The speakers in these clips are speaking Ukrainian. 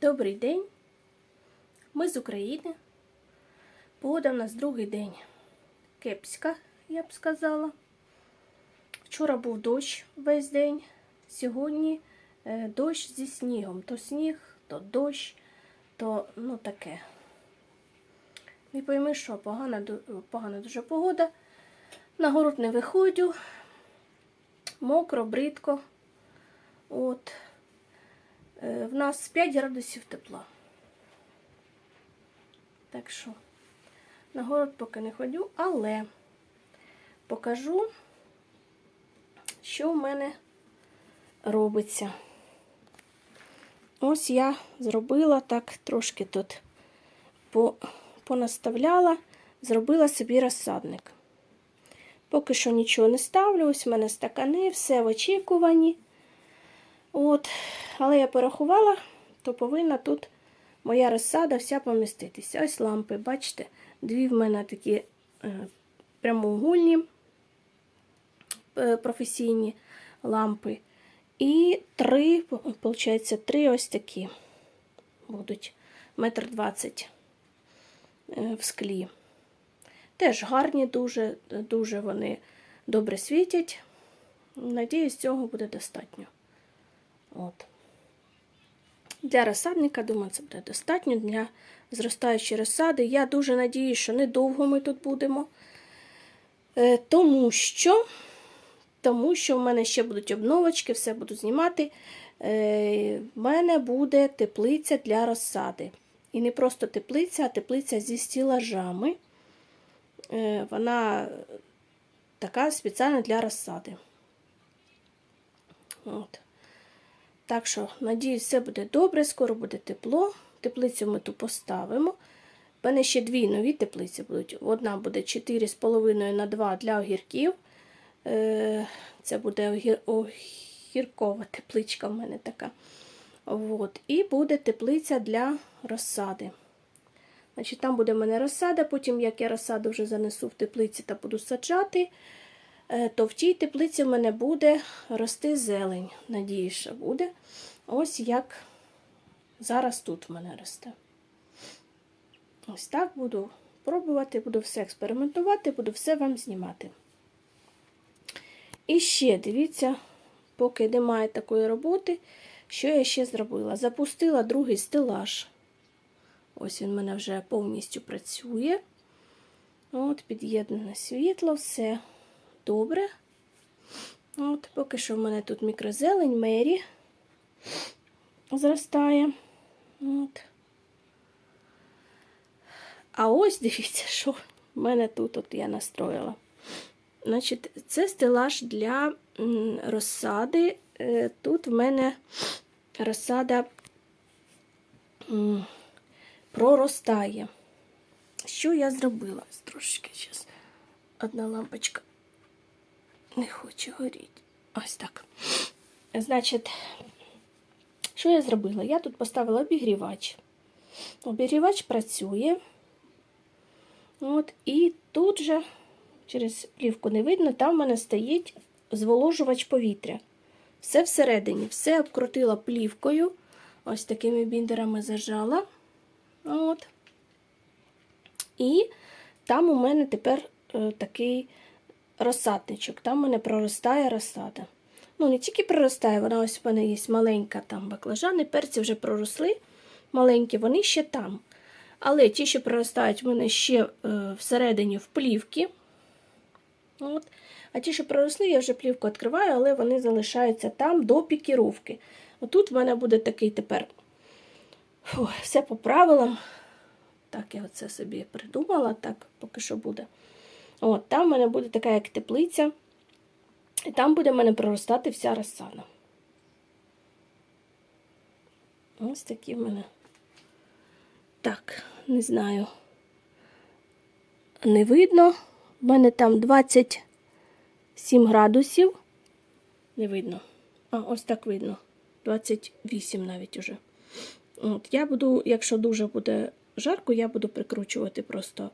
Добрий день. Ми з України. Погода в нас другий день. Кепська, я б сказала. Вчора був дощ весь день. Сьогодні е, дощ зі снігом. То сніг, то дощ, то ну таке. Не пойми, що погана, погана дуже погода. На город не виходжу. Мокро, бридко. От. Е, В нас 5 градусів тепла. Так що на город поки не ходю, але покажу, що в мене робиться. Ось я зробила так трошки тут понаставляла, зробила собі розсадник. Поки що нічого не ставлю, ось в мене стакани, все в очікуванні. От, але я порахувала, то повинна тут моя розсада вся поміститися. Ось лампи, бачите, дві в мене такі е, прямоугольні е, професійні лампи. І три, виходить, три ось такі будуть метр двадцять е, в склі. Теж гарні, дуже, дуже вони добре світять. Надіюсь, цього буде достатньо. От. Для розсадника, думаю, це буде достатньо для зростаючої розсади. Я дуже надіюсь, що недовго ми тут будемо. Е, Тому що, тому що в мене ще будуть обновочки, все буду знімати. Е, В мене буде теплиця для розсади. І не просто теплиця, а теплиця зі стілажами. Е, Вона така спеціальна для розсади. От. Так що, надіюсь, все буде добре, скоро буде тепло. Теплицю ми тут поставимо. У мене ще дві нові теплиці будуть. Одна буде 4,5 на 2 для огірків. Е, Це буде огір... огіркова тепличка в мене така. От. І буде теплиця для розсади. Значить, Там буде в мене розсада, потім, як я розсаду вже занесу в теплиці та буду саджати, то в тій теплиці в мене буде рости зелень. Надіюсь, що буде. Ось як зараз тут в мене росте. Ось так буду пробувати, буду все експериментувати, буду все вам знімати. І ще, дивіться, поки немає такої роботи, що я ще зробила? Запустила другий стелаж. Ось він в мене вже повністю працює. От, під'єднане світло, все добре. От, Поки що в мене тут мікрозелень, мері зростає. От. А ось дивіться, що в мене тут от я настроїла. Значить, це стелаж для розсади. Е, Тут в мене розсада проростає. Що я зробила? Трошки зараз одна лампочка не хоче горіти. Ось так. Значить, що я зробила? Я тут поставила обігрівач. Обігрівач працює. От, і тут же, через плівку не видно, там в мене стоїть зволожувач повітря. Все всередині, все обкрутила плівкою. Ось такими біндерами зажала. От. І там у мене тепер е, такий розсадничок. Там у мене проростає розсада. Ну, не тільки проростає, вона ось в мене є маленька там баклажани, перці вже проросли маленькі, вони ще там. Але ті, що проростають, в мене ще е, всередині в плівки. От. А ті, що проросли, я вже плівку відкриваю, але вони залишаються там до пікіровки. Отут в мене буде такий тепер фу, все по правилам. Так, я оце собі придумала, так поки що буде. От, Там в мене буде така, як теплиця, і там буде в мене проростати вся розсада. Ось такі в мене. Так, не знаю. Не видно. В мене там 27 градусів. Не видно. А, ось так видно. 28 навіть уже. От, я буду, якщо дуже буде жарко, я буду прикручувати просто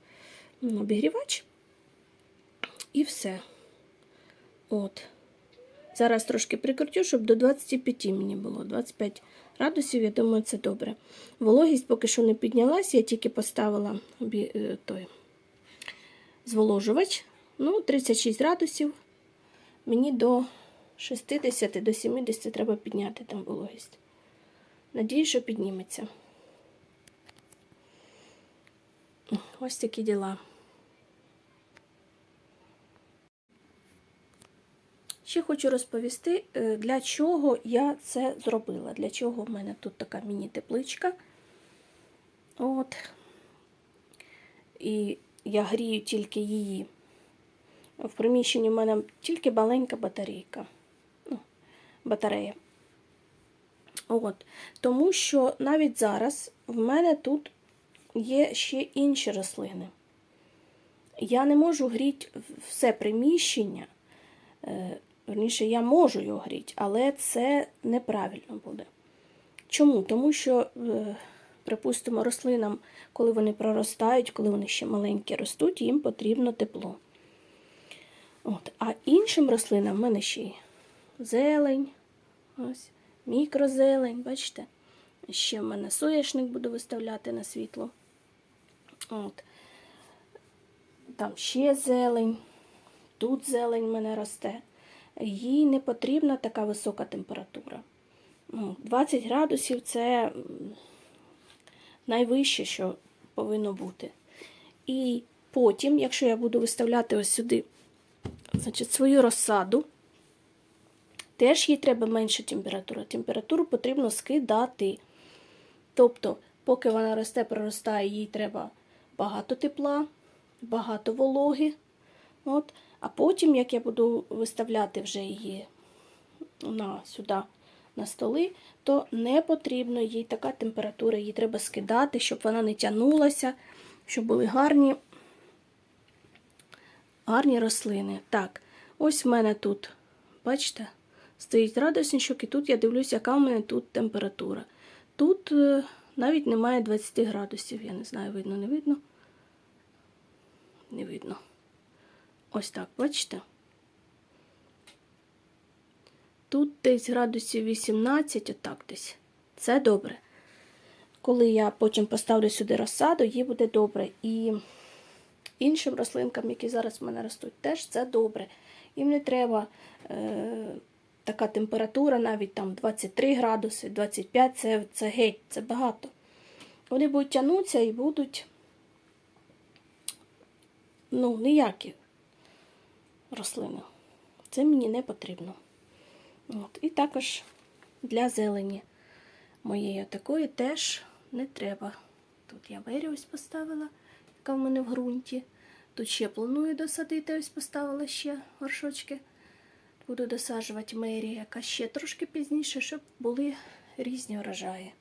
обігрівач. І все. От. Зараз трошки прикрутю, щоб до 25 мені було. 25 градусів, я думаю, це добре. Вологість поки що не піднялась, я тільки поставила е, той зволожувач. Ну, 36 градусів. Мені до 60 до 70 треба підняти там вологість. Надію, що підніметься. Ось такі діла. Ще хочу розповісти, е, для чого я це зробила. Для чого в мене тут така міні-тепличка. От. І я грію тільки її. В приміщенні в мене тільки маленька батарейка. Ну, батарея. От. Тому що навіть зараз в мене тут є ще інші рослини. Я не можу гріти все приміщення. Верніше, я можу його гріти, але це неправильно буде. Чому? Тому що, е, припустимо, рослинам, коли вони проростають, коли вони ще маленькі ростуть, їм потрібно тепло. От. А іншим рослинам в мене ще й зелень, ось, мікрозелень, бачите? Ще в мене соняшник буду виставляти на світло. От. Там ще зелень, тут зелень в мене росте. Їй не потрібна така висока температура. Ну, 20 градусів це найвище, що повинно бути. І потім, якщо я буду виставляти ось сюди значить, свою розсаду, теж їй треба менша температура. Температуру потрібно скидати. Тобто, поки вона росте, проростає, їй треба багато тепла, багато вологи. От. А потім, як я буду виставляти вже її на, сюди на столи, то не потрібно їй така температура, її треба скидати, щоб вона не тягнулася, щоб були гарні, гарні рослини. Так, ось в мене тут, бачите, стоїть градусничок, і тут я дивлюся, яка в мене тут температура. Тут е, навіть немає 20 градусів, я не знаю, видно, не видно. Не видно. Ось так, бачите? Тут десь градусів 18, отак десь. Це добре. Коли я потім поставлю сюди розсаду, їй буде добре. І іншим рослинкам, які зараз в мене ростуть, теж це добре. Їм не треба е, така температура, навіть там 23 градуси, 25 це, це геть, це багато. Вони будуть тягнутися і будуть ну, ніякі рослини. Це мені не потрібно. От. І також для зелені моєї такої теж не треба. Тут я бері ось поставила, яка в мене в ґрунті. Тут ще планую досадити, ось поставила ще горшочки. Буду досаджувати мері, яка ще трошки пізніше, щоб були різні врожаї.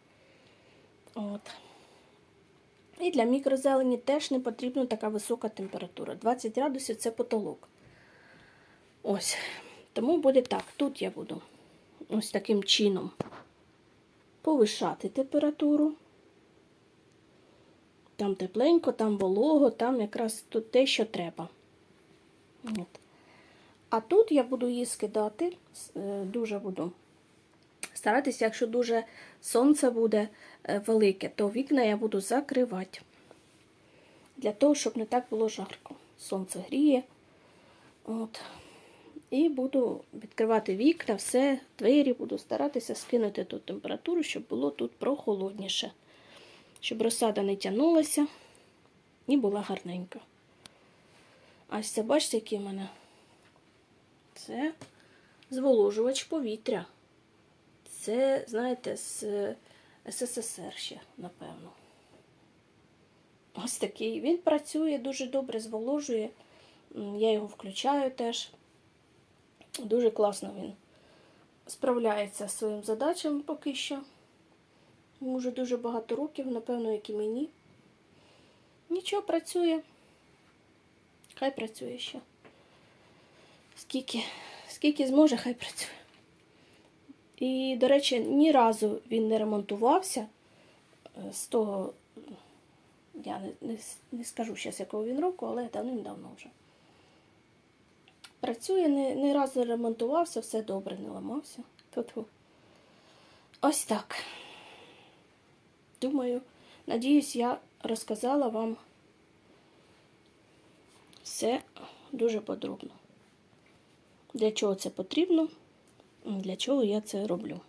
От. І для мікрозелені теж не потрібна така висока температура. 20 градусів це потолок. Ось. Тому буде так. Тут я буду ось таким чином повишати температуру. Там тепленько, там волого, там якраз тут те, що треба. От. А тут я буду її скидати, е, дуже буду старатися, якщо дуже сонце буде е, велике, то вікна я буду закривати. Для того, щоб не так було жарко. Сонце гріє. От. І буду відкривати вікна, все, двері, буду старатися скинути ту температуру, щоб було тут прохолодніше. Щоб розсада не тягнулася і була гарненька. Ось це, бачите, який в мене? Це зволожувач повітря. Це, знаєте, з СССР ще, напевно. Ось такий. Він працює дуже добре, зволожує. Я його включаю теж. Дуже класно він справляється з своїм задачами поки що. Йому вже дуже багато років, напевно, як і мені. Нічого працює. Хай працює ще. Скільки, скільки зможе, хай працює. І, до речі, ні разу він не ремонтувався е, з того, я не, не, не скажу зараз, якого він року, але давним-давно вже. Працює, не, не разу ремонтувався, все добре, не ламався. Тут. ось так. Думаю, надіюсь, я розказала вам все дуже подробно. Для чого це потрібно, для чого я це роблю.